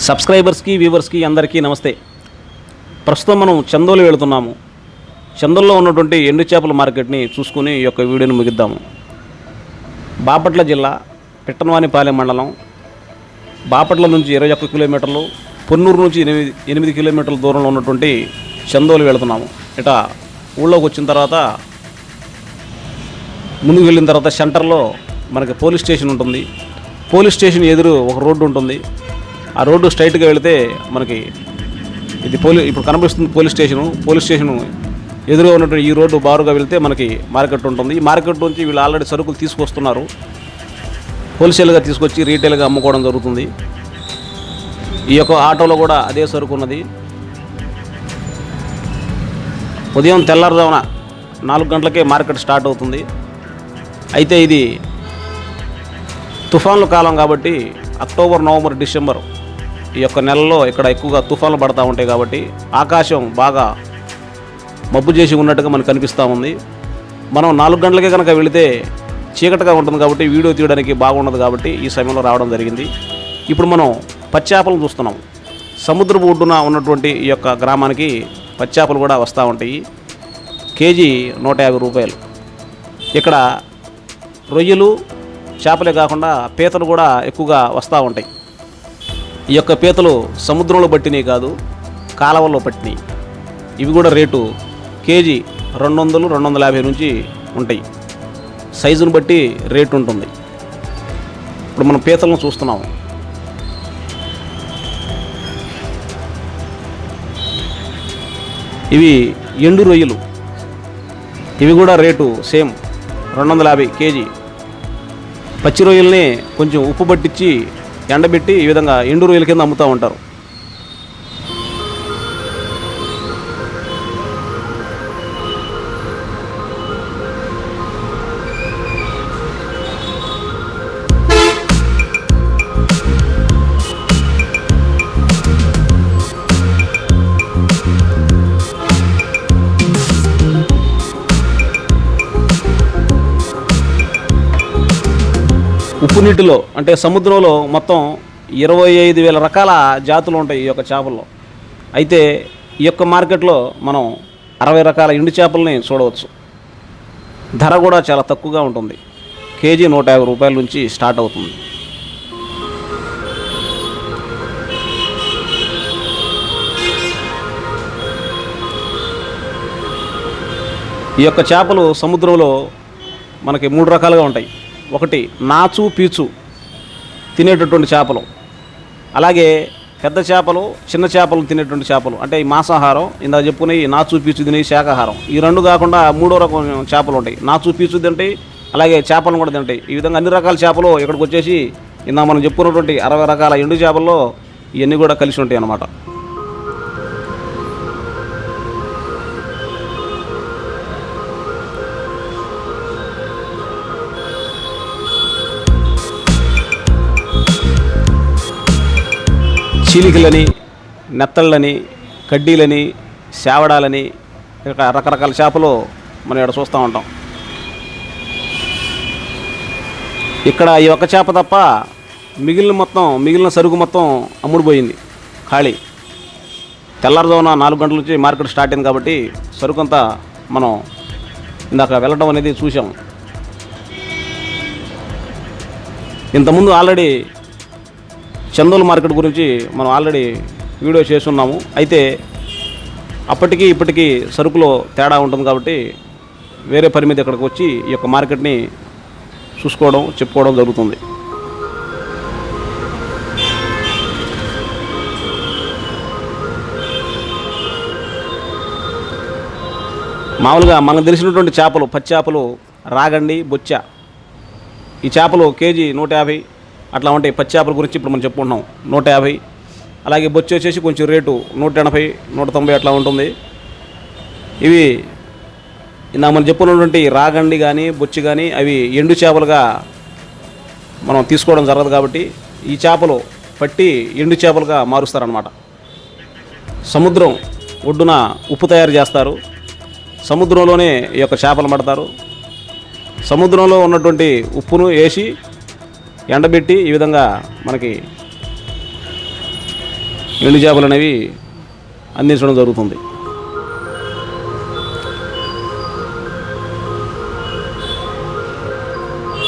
సబ్స్క్రైబర్స్కి వ్యూవర్స్కి అందరికీ నమస్తే. ప్రస్తుతం మనం చందోలు వెళుతున్నాము. చందోల్లో ఉన్నటువంటి ఎండు చేపల మార్కెట్ని చూసుకుని ఈ యొక్క వీడియోని ముగిద్దాము. బాపట్ల జిల్లా పిట్టనవానిపాలెం మండలం. బాపట్ల నుంచి ఇరవై ఒక్క కిలోమీటర్లు పొన్నూరు నుంచి ఎనిమిది ఎనిమిది కిలోమీటర్ల దూరంలో ఉన్నటువంటి చందోలు వెళుతున్నాము. ఇట ఊళ్ళోకి వచ్చిన తర్వాత ముందుకు వెళ్ళిన తర్వాత సెంటర్లో మనకి పోలీస్ స్టేషన్ ఉంటుంది. పోలీస్ స్టేషన్ ఎదురు ఒక రోడ్డు ఉంటుంది. ఆ రోడ్డు స్ట్రైట్గా వెళితే మనకి ఇది పోలీ ఇప్పుడు కనిపిస్తుంది పోలీస్ స్టేషను. పోలీస్ స్టేషను ఎదురుగా ఉన్నటువంటి ఈ రోడ్డు బారుగా వెళ్తే మనకి మార్కెట్ ఉంటుంది. ఈ మార్కెట్ నుంచి వీళ్ళు ఆల్రెడీ సరుకులు తీసుకొస్తున్నారు. హోల్సేల్గా తీసుకొచ్చి రీటైల్గా అమ్ముకోవడం జరుగుతుంది. ఈ యొక్క ఆటోలో కూడా అదే సరుకు ఉన్నది. ఉదయం తెల్లారుజామున నాలుగు గంటలకే మార్కెట్ స్టార్ట్ అవుతుంది. అయితే ఇది తుఫాన్ల కాలం కాబట్టి అక్టోబర్ నవంబర్ డిసెంబర్ ఈ యొక్క నెలలో ఇక్కడ ఎక్కువగా తుఫాన్లు పడతా ఉంటాయి కాబట్టి ఆకాశం బాగా మబ్బు చేసి ఉన్నట్టుగా మనకు కనిపిస్తూ ఉంది. మనం నాలుగు గంటలకే కనుక వెళితే చీకటిగా ఉంటుంది కాబట్టి వీడియో తీయడానికి బాగుండదు కాబట్టి ఈ సమయంలో రావడం జరిగింది. ఇప్పుడు మనం పచ్చాపలను చూస్తున్నాం. సముద్రపు ఒడ్డున ఉన్నటువంటి ఈ యొక్క గ్రామానికి పచ్చాపలు కూడా వస్తూ ఉంటాయి. కేజీ నూట యాభై రూపాయలు. ఇక్కడ రొయ్యలు చేపలే కాకుండా పీతలు కూడా ఎక్కువగా వస్తూ ఉంటాయి. ఈ యొక్క పీతలు సముద్రంలో పట్టినవి కాదు కాలవల్లో పట్టినవి ఇవి కూడా రేటు కేజీ రెండు వందలు రెండు వందల యాభై నుంచి ఉంటాయి. సైజును బట్టి రేటు ఉంటుంది. ఇప్పుడు మనం పీతలను చూస్తున్నాము ఇవి ఎండు రొయ్యలు. ఇవి కూడా రేటు సేమ్ రెండు వందల యాభై కేజీ. పచ్చి రొయ్యల్ని కొంచెం ఉప్పు పట్టించి ఎండబెట్టి ఈ విధంగా ఎండు రొయ్యల కింద అమ్ముతూ ఉంటారు. ఉప్పు నీటిలో అంటే సముద్రంలో మొత్తం ఇరవై ఐదు వేల రకాల జాతులు ఉంటాయి ఈ యొక్క చేపల్లో. అయితే ఈ యొక్క మార్కెట్లో మనం అరవై రకాల ఎండు చేపల్ని చూడవచ్చు. ధర కూడా చాలా తక్కువగా ఉంటుంది. కేజీ నూట యాభై రూపాయల నుంచి స్టార్ట్ అవుతుంది. ఈ యొక్క చేపలు సముద్రంలో మనకి మూడు రకాలుగా ఉంటాయి. ఒకటి నాచు పీచు తినేటటువంటి చేపలు. అలాగే పెద్ద చేపలు చిన్న చేపలు తినేటువంటి చేపలు. అంటే ఈ మాంసాహారం ఇందాక చెప్పుకునే నాచు పీచు తినే శాకాహారం. ఈ రెండు కాకుండా మూడో రకం చేపలు ఉంటాయి. నాచు పీచు తింటాయి అలాగే చేపలను కూడా తింటాయి. ఈ విధంగా అన్ని రకాల చేపలు ఇక్కడికి వచ్చేసి ఇందా మనం చెప్పుకున్నటువంటి అరవై రకాల ఎండు చేపల్లో ఇవన్నీ కూడా కలిసి ఉంటాయి అన్నమాట చీలికలని నెత్తళ్ళని కడ్డీలని సేవడాలని రకరకాల చేపలు మనం ఇక్కడ చూస్తూ ఉంటాం. ఇక్కడ ఈ ఒక్క చేప తప్ప మిగిలిన మొత్తం మిగిలిన సరుకు మొత్తం అమ్ముడుపోయింది ఖాళీ. తెల్లారుజామున నాలుగు గంటల నుంచి మార్కెట్ స్టార్ట్ అయింది కాబట్టి సరుకు అంతా మనం ఇందాక వెళ్ళడం అనేది చూసాం ఇంతకుముందు ఆల్రెడీ చందోలు మార్కెట్ గురించి మనం ఆల్రెడీ వీడియో చేస్తున్నాము. అయితే అప్పటికీ ఇప్పటికీ సరుకులో తేడా ఉంటుంది కాబట్టి వేరే పని మీద ఇక్కడికి వచ్చి ఈ యొక్క మార్కెట్ని చూసుకోవడం చెప్పుకోవడం జరుగుతుంది. మామూలుగా మనకు తెలిసినటువంటి చేపలు పచ్చి చేపలు రాగండి బొచ్చ. ఈ చేపలు కేజీ నూట యాభై అట్లా ఉంటాయి పచ్చి చేపల గురించి ఇప్పుడు మనం చెప్పుకుంటున్నాం. నూట యాభై అలాగే బొచ్చు వచ్చేసి కొంచెం రేటు నూట ఎనభై నూట తొంభై అట్లా ఉంటుంది. ఇవి నా మనం చెప్పుకున్నటువంటి రాగండి కానీ బొచ్చు కానీ అవి ఎండు చేపలుగా మనం తీసుకోవడం జరగదు కాబట్టి ఈ చేపలు పట్టి ఎండు చేపలుగా మారుస్తారనమాట సముద్రం ఒడ్డున ఉప్పు తయారు చేస్తారు. సముద్రంలోనే ఈ యొక్క చేపలు పడతారు సముద్రంలో ఉన్నటువంటి ఉప్పును వేసి ఎండబెట్టి ఈ విధంగా మనకి ఎండు చేపలు అనేవి అందించడం జరుగుతుంది.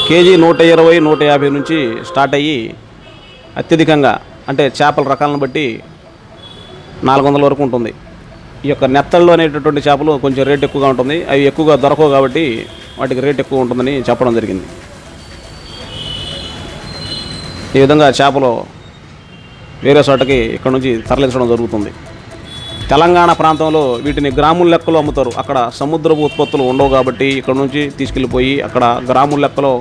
కేజీ నూట ఇరవై నూట యాభై నుంచి స్టార్ట్ అయ్యి అత్యధికంగా అంటే చేపల రకాలను బట్టి నాలుగు వందల వరకు ఉంటుంది. ఈ యొక్క నెత్తళ్ళు అనేటటువంటి చేపలు కొంచెం రేట్ ఎక్కువగా ఉంటుంది. అవి ఎక్కువగా దొరకవు కాబట్టి వాటికి రేట్ ఎక్కువ ఉంటుందని చెప్పడం జరిగింది. ఈ విధంగా చేపలు వేరే చోటకి ఇక్కడ నుంచి తరలించడం జరుగుతుంది. తెలంగాణ ప్రాంతంలో వీటిని గ్రాముల లెక్కలో అమ్ముతారు. అక్కడ సముద్రపు ఉత్పత్తులు ఉండవు కాబట్టి ఇక్కడ నుంచి తీసుకెళ్ళిపోయి అక్కడ గ్రాముల లెక్కలో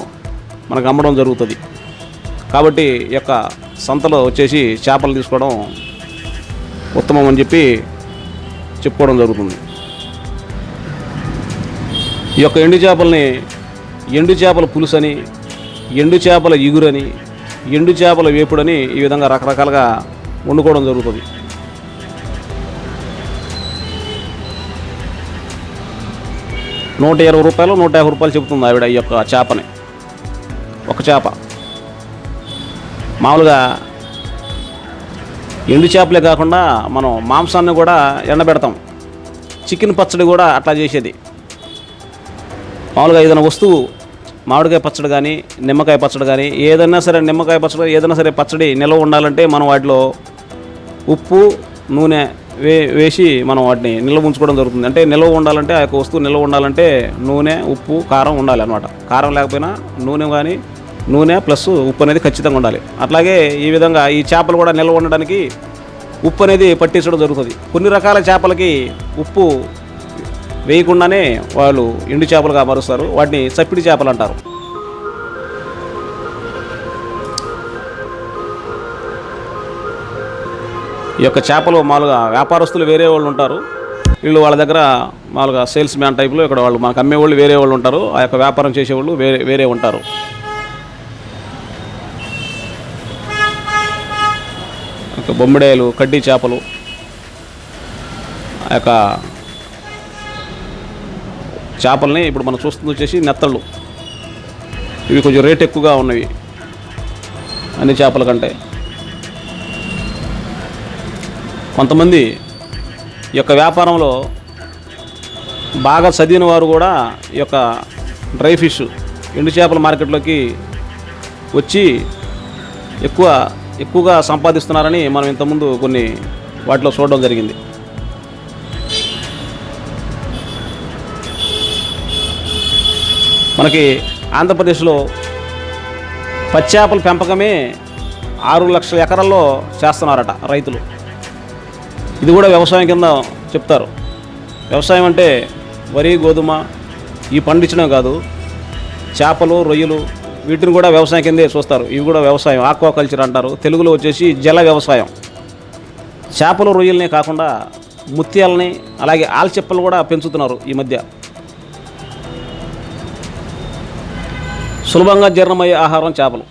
మనకు అమ్మడం జరుగుతుంది. కాబట్టి ఈ యొక్క సంతలో వచ్చేసి చేపలు తీసుకోవడం ఉత్తమం అని చెప్పి చెప్పుకోవడం జరుగుతుంది. ఈ యొక్క ఎండు చేపల్ని ఎండు చేపల పులుసని ఎండు చేపల ఇగురని ఎండు చేపల వేపుడని ఈ విధంగా రకరకాలుగా వండుకోవడం జరుగుతుంది. నూట ఇరవై రూపాయలు నూట యాభై రూపాయలు చెబుతుంది ఆవిడ ఈ యొక్క చేపని. ఒక చేప. మామూలుగా ఎండు చేపలే కాకుండా మనం మాంసాన్ని కూడా ఎండబెడతాం. చికెన్ పచ్చడి కూడా అట్లా చేసేది. మామూలుగా ఏదైనా వస్తువు మామిడికాయ పచ్చడి కానీ నిమ్మకాయ పచ్చడి కానీ ఏదైనా సరే నిమ్మకాయ పచ్చడి ఏదైనా సరే పచ్చడి నిల్వ ఉండాలంటే మనం వాటిలో ఉప్పు నూనె వే వేసి మనం వాటిని నిల్వ ఉంచుకోవడం జరుగుతుంది. అంటే నిల్వ ఉండాలంటే ఆ యొక్క వస్తువు నిల్వ ఉండాలంటే నూనె ఉప్పు కారం ఉండాలి అనమాట కారం లేకపోయినా నూనె కానీ నూనె ప్లస్ ఉప్పు అనేది ఖచ్చితంగా ఉండాలి. అట్లాగే ఈ విధంగా ఈ చేపలు కూడా నిల్వ ఉండడానికి ఉప్పు అనేది పట్టించడం జరుగుతుంది. కొన్ని రకాల చేపలకి ఉప్పు వేయకుండానే వాళ్ళు ఎండు చేపలుగా మారుస్తారు. వాటిని చప్పిడి చేపలు అంటారు. ఈ యొక్క చేపలు మామూలుగా వ్యాపారస్తులు వేరే వాళ్ళు ఉంటారు. వీళ్ళు వాళ్ళ దగ్గర మామూలుగా సేల్స్ మ్యాన్ టైప్లో ఇక్కడ వాళ్ళు మాకు అమ్మేవాళ్ళు వేరే వాళ్ళు ఉంటారు. ఆ యొక్క వ్యాపారం చేసేవాళ్ళు వేరే వేరే ఉంటారు. బొమ్మడాయలు బొమ్మిడాయలు కడ్డీ చేపలు ఆ యొక్క చేపలని ఇప్పుడు మనం చూస్తుంది వచ్చేసి నెత్తళ్ళు. ఇవి కొంచెం రేట్ ఎక్కువగా ఉన్నవి. అన్ని చేపల కంటే. కొంతమంది ఈ యొక్క వ్యాపారంలో బాగా చదివిన వారు కూడా ఈ యొక్క డ్రై ఫిష్ ఎండు చేపల మార్కెట్లోకి వచ్చి ఎక్కువ ఎక్కువగా సంపాదిస్తున్నారని మనం ఇంతకుముందు కొన్ని వాటిలో చూడడం జరిగింది. మనకి ఆంధ్రప్రదేశ్లో పచ్చేపల పెంపకమే ఆరు లక్షల ఎకరాల్లో చేస్తున్నారట రైతులు. ఇది కూడా వ్యవసాయం కింద చెప్తారు. వ్యవసాయం అంటే వరి గోధుమ ఈ పండించడం కాదు చేపలు రొయ్యలు వీటిని కూడా వ్యవసాయం కిందే చూస్తారు. ఇవి కూడా వ్యవసాయం ఆక్వాకల్చర్ అంటారు. తెలుగులో వచ్చేసి జల వ్యవసాయం. చేపలు రొయ్యలనే కాకుండా ముత్యాలని అలాగే ఆల్చెప్పలు కూడా పెంచుతున్నారు ఈ మధ్య. సులభంగా జీర్ణమయ్యే ఆహారం చేపలు.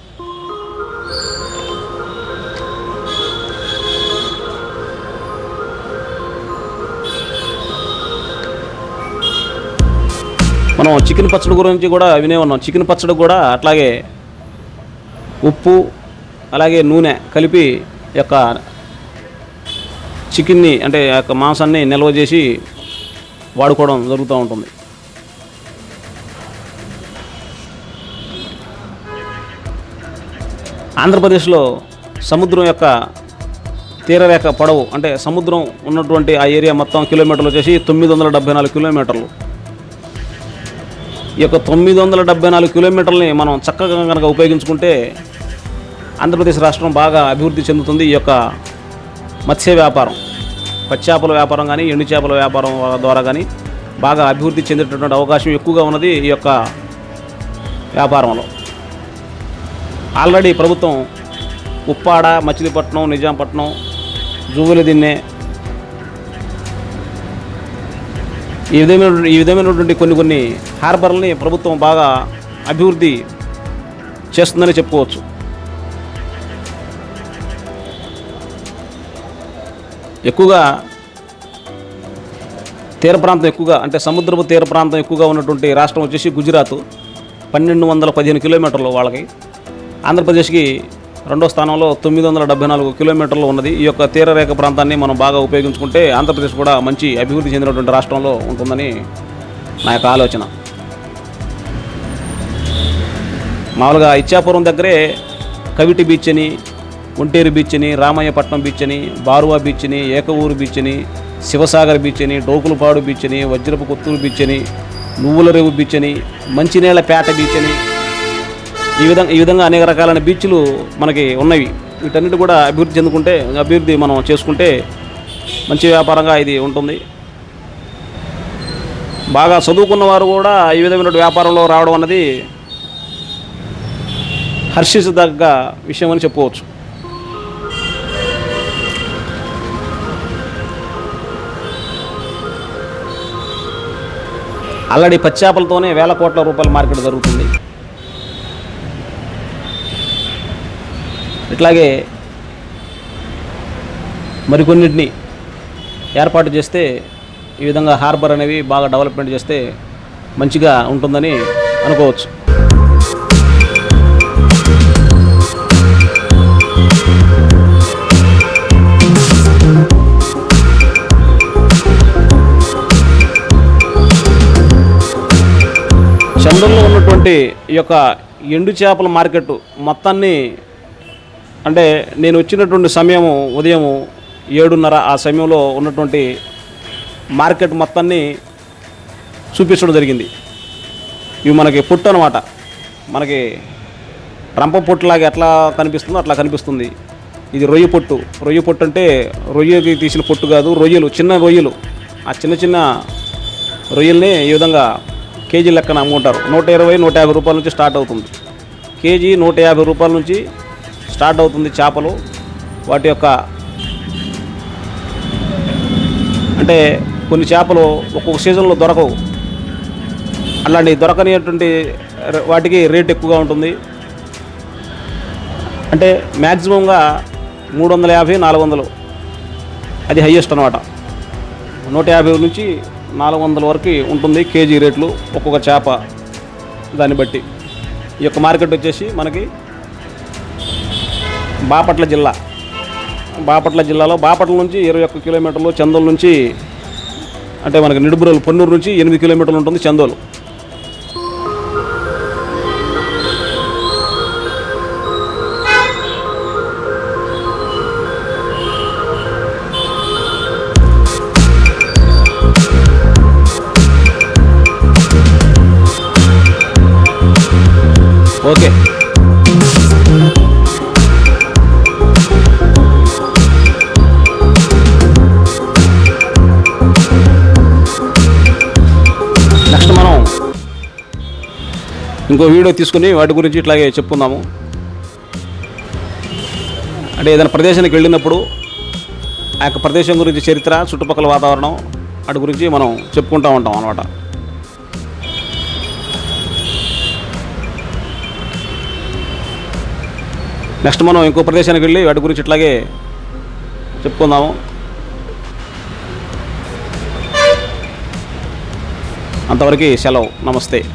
మనం చికెన్ పచ్చడి గురించి కూడా వినే ఉన్నాం. చికెన్ పచ్చడి కూడా అట్లాగే ఉప్పు అలాగే నూనె కలిపి యొక్క చికెన్ని అంటే ఆ యొక్క మాంసాన్ని నిల్వ చేసి వాడుకోవడం జరుగుతూ ఉంటుంది. ఆంధ్రప్రదేశ్లో సముద్రం యొక్క తీరరేఖ పొడవు అంటే సముద్రం ఉన్నటువంటి ఆ ఏరియా మొత్తం కిలోమీటర్లు వచ్చేసి తొమ్మిది వందల డెబ్బై నాలుగు కిలోమీటర్లు. ఈ యొక్క తొమ్మిది వందల డెబ్బై నాలుగు కిలోమీటర్లని మనం చక్కగా కనుక ఉపయోగించుకుంటే ఆంధ్రప్రదేశ్ రాష్ట్రం బాగా అభివృద్ధి చెందుతుంది ఈ యొక్క మత్స్య వ్యాపారం. పచ్చేపల వ్యాపారం కానీ ఎండు చేపల వ్యాపారం ద్వారా కానీ బాగా అభివృద్ధి చెందేటటువంటి అవకాశం ఎక్కువగా ఉన్నది ఈ యొక్క వ్యాపారంలో. ఆల్రెడీ ప్రభుత్వం ఉప్పాడ మచిలీపట్నం నిజాంపట్నం జూగులదిన్నె ఈ విధమైన ఈ విధమైనటువంటి కొన్ని కొన్ని హార్బర్లని ప్రభుత్వం బాగా అభివృద్ధి చేస్తుందని చెప్పుకోవచ్చు. ఎక్కువగా తీర ప్రాంతం ఎక్కువగా అంటే సముద్రపు తీర ప్రాంతం ఎక్కువగా ఉన్నటువంటి రాష్ట్రం వచ్చేసి గుజరాత్. పన్నెండు వందల పదిహేను కిలోమీటర్లు వాళ్ళకి. ఆంధ్రప్రదేశ్కి రెండో స్థానంలో తొమ్మిది వందల డెబ్బై నాలుగు కిలోమీటర్లు ఉన్నది ఈ యొక్క తీరరేఖ ప్రాంతాన్ని మనం బాగా ఉపయోగించుకుంటే ఆంధ్రప్రదేశ్ కూడా మంచి అభివృద్ధి చెందినటువంటి రాష్ట్రంలో ఉంటుందని నా యొక్క ఆలోచన మామూలుగా ఇచ్చాపురం దగ్గరే కవిటి బీచ్ అని ఒంటేరు బీచ్ అని రామయ్యపట్నం బీచ్ అని బారువా బీచ్ అని ఏకవూరు బీచ్ అని శివసాగర్ బీచ్ అని డోకులపాడు బీచ్ అని వజ్రపు కొత్తూరు బీచ్ అని నువ్వుల రేవు బీచ్ అని మంచినీళ్ళ పేట బీచ్ అని ఈ విధంగా ఈ విధంగా అనేక రకాలైన బీచ్లు మనకి ఉన్నవి. వీటన్నిటి కూడా అభివృద్ధి చెందుకుంటే అభివృద్ధి మనం చేసుకుంటే మంచి వ్యాపారంగా ఇది ఉంటుంది. బాగా చదువుకున్న వారు కూడా ఈ విధమైన వ్యాపారంలో రావడం అన్నది హర్షించదగ్గ విషయం అని చెప్పుకోవచ్చు. అల్లడి పచ్చాపలతోనే వేల కోట్ల రూపాయల మార్కెట్ జరుగుతుంది. ఇట్లాగే మరికొన్నిటిని ఏర్పాటు చేస్తే ఈ విధంగా హార్బర్ అనేవి బాగా డెవలప్మెంట్ చేస్తే మంచిగా ఉంటుందని అనుకోవచ్చు. చంద్రంలో ఉన్నటువంటి ఈ యొక్క ఎండు చేపల మార్కెట్ మొత్తాన్ని అంటే నేను వచ్చినటువంటి సమయము ఉదయం ఏడున్నర ఆ సమయంలో ఉన్నటువంటి మార్కెట్ మొత్తాన్ని చూపించడం జరిగింది. ఇవి మనకి పుట్టు అనమాట మనకి రంప పొట్టులాగా ఎట్లా కనిపిస్తుందో అట్లా కనిపిస్తుంది. ఇది రొయ్య పొట్టు. రొయ్య పొట్టు అంటే రొయ్యకి తీసిన పొట్టు కాదు రొయ్యలు చిన్న రొయ్యలు. ఆ చిన్న చిన్న రొయ్యల్ని ఈ విధంగా కేజీ లెక్కన అమ్ముకుంటారు. నూట ఇరవై నూట యాభై రూపాయల నుంచి స్టార్ట్ అవుతుంది. కేజీ నూట యాభై రూపాయల నుంచి స్టార్ట్ అవుతుంది చేపలు. వాటి యొక్క అంటే కొన్ని చేపలు ఒక్కొక్క సీజన్లో దొరకవు. అలాంటి దొరకనిటువంటి వాటికి రేట్ ఎక్కువగా ఉంటుంది. అంటే మ్యాక్సిమంగా మూడు వందల యాభై నాలుగు వందలు అది హయ్యెస్ట్ అనమాట నూట యాభై నుంచి నాలుగు వందల వరకు ఉంటుంది కేజీ రేట్లు ఒక్కొక్క చేప దాన్ని బట్టి. ఈ యొక్క మార్కెట్ వచ్చేసి మనకి బాపట్ల జిల్లా. బాపట్ల జిల్లాలో బాపట్ల నుంచి ఇరవై ఒక్క కిలోమీటర్లు చందోలు నుంచి అంటే మనకి నిడుబురలు పొన్నూరు నుంచి ఎనిమిది కిలోమీటర్లు ఉంటుంది చందోలు. ఓకే. ఇంకో వీడియో తీసుకుని వాటి గురించి ఇట్లాగే చెప్పుకుందాము. అంటే ఏదైనా ప్రదేశానికి వెళ్ళినప్పుడు ఆ యొక్క ప్రదేశం గురించి చరిత్ర చుట్టుపక్కల వాతావరణం వాటి గురించి మనం చెప్పుకుంటూ ఉంటాం అనమాట నెక్స్ట్ మనం ఇంకో ప్రదేశానికి వెళ్ళి వాటి గురించి ఇట్లాగే చెప్పుకుందాము. అంతవరకు సెలవు. నమస్తే.